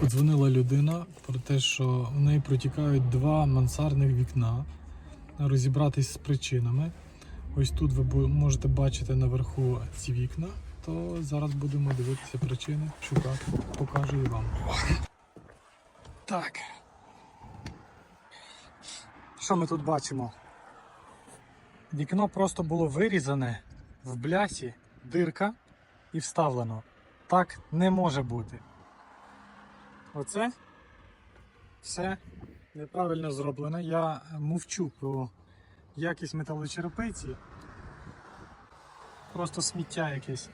Подзвонила людина про те, що в неї протікають два мансардних вікна. Розібратись з причинами. Ось тут ви можете бачити наверху ці вікна. То зараз будемо дивитися причини, шукати. Покажу і вам. Так. Що ми тут бачимо? Вікно просто було вирізане в блясі, дирка і вставлено. Так не може бути. Оце все неправильно зроблено. Я мовчу про якість металочерепиці. Просто сміття якесь.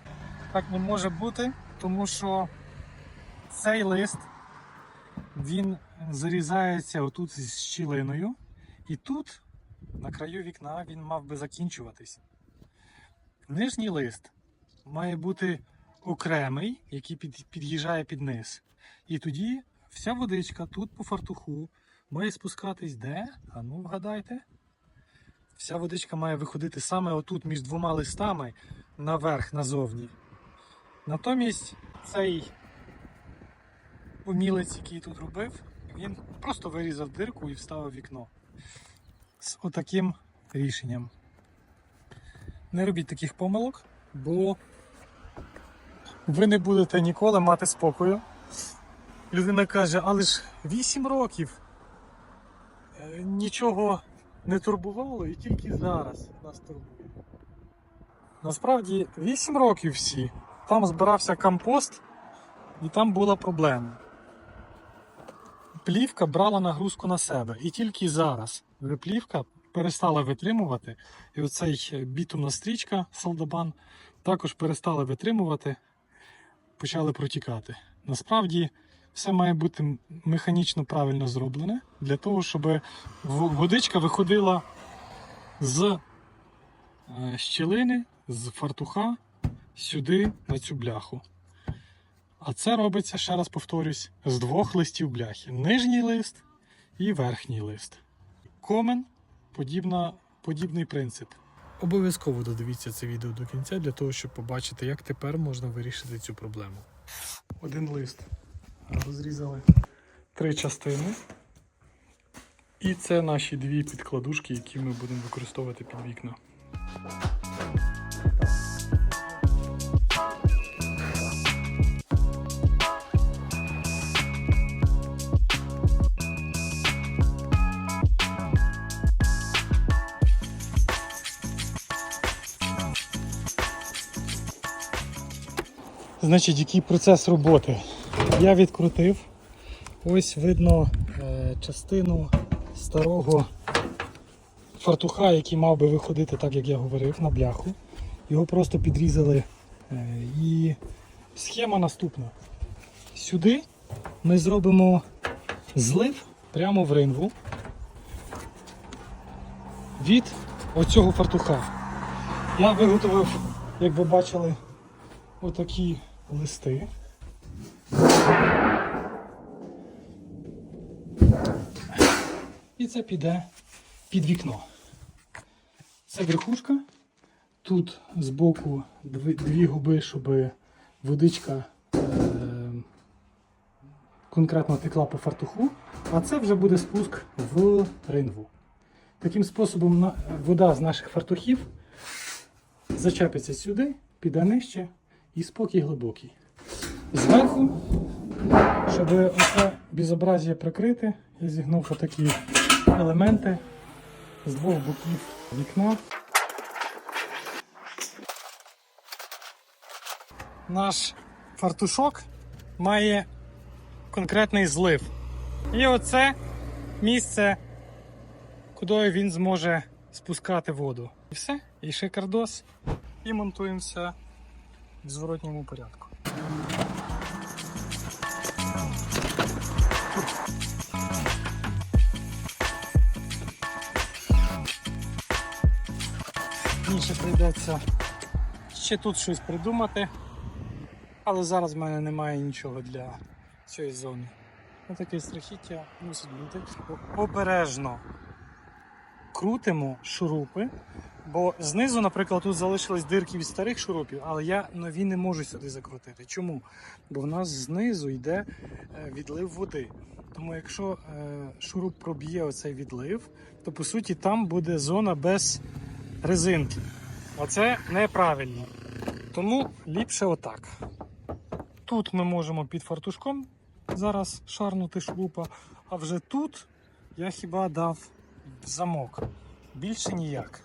Так не може бути, тому що цей лист він зарізається отут з щілиною, і тут, на краю вікна, він мав би закінчуватись. Нижній лист має бути окремий, який під, під'їжджає під низ. І тоді вся водичка тут по фартуху має спускатись де? А ну вгадайте. Вся водичка має виходити саме отут між двома листами наверх, назовні. Натомість цей умілець, який тут робив, він просто вирізав дирку і вставив вікно. З отаким рішенням. Не робіть таких помилок, бо ви не будете ніколи мати спокою. Людина каже, але ж 8 років е, нічого не турбувало і тільки зараз нас турбує. Насправді 8 років всі. Там збирався компост і там була проблема. Плівка брала нагрузку на себе. І тільки зараз плівка перестала витримувати. І оцей бітумна стрічка Салдабан також перестала витримувати, почали протікати. Насправді все має бути механічно правильно зроблене для того, щоб водичка виходила з е, щілини, з фартуха сюди на цю бляху. А це робиться, ще раз повторюсь, з двох листів бляхи: нижній лист і верхній лист. Комен подібна, подібний принцип. Обов'язково додивіться це відео до кінця для того, щоб побачити, як тепер можна вирішити цю проблему. Один лист розрізали три частини. І це наші дві підкладушки, які ми будемо використовувати під вікна. Значить, який процес роботи? Я відкрутив. Ось видно е, частину старого фартуха, який мав би виходити, так як я говорив, на бляху. Його просто підрізали. Е, і схема наступна. Сюди ми зробимо злив прямо в ринву від оцього фартуха. Я виготовив, як ви бачили, отакі листи. І це піде під вікно. Це верхушка. Тут збоку дві, дві губи, щоб водичка е, конкретно текла по фартуху, а це вже буде спуск в ринву. Таким способом вода з наших фартухів зачепиться сюди, піде нижче і спокій глибокий. Зверху, щоб оце безобразія прикрити, я зігнув отакі елементи з двох боків вікна. Наш фартушок має конкретний злив. І оце місце, куди він зможе спускати воду. І все, і шикардос. І монтуємося в зворотньому порядку. Ще прийдеться ще тут щось придумати, але зараз в мене немає нічого для цієї зони. Ось таке страхіття мусить бути. Обережно. Закрутимо шурупи. Бо знизу, наприклад, тут залишились дирки від старих шурупів, але я нові не можу сюди закрутити. Чому? Бо в нас знизу йде е, відлив води. Тому якщо е, шуруп проб'є оцей відлив, то по суті там буде зона без резинки. А це неправильно. Тому ліпше отак. Тут ми можемо під фартушком зараз шарнути шурупа, а вже тут я хіба дав замок. Більше ніяк.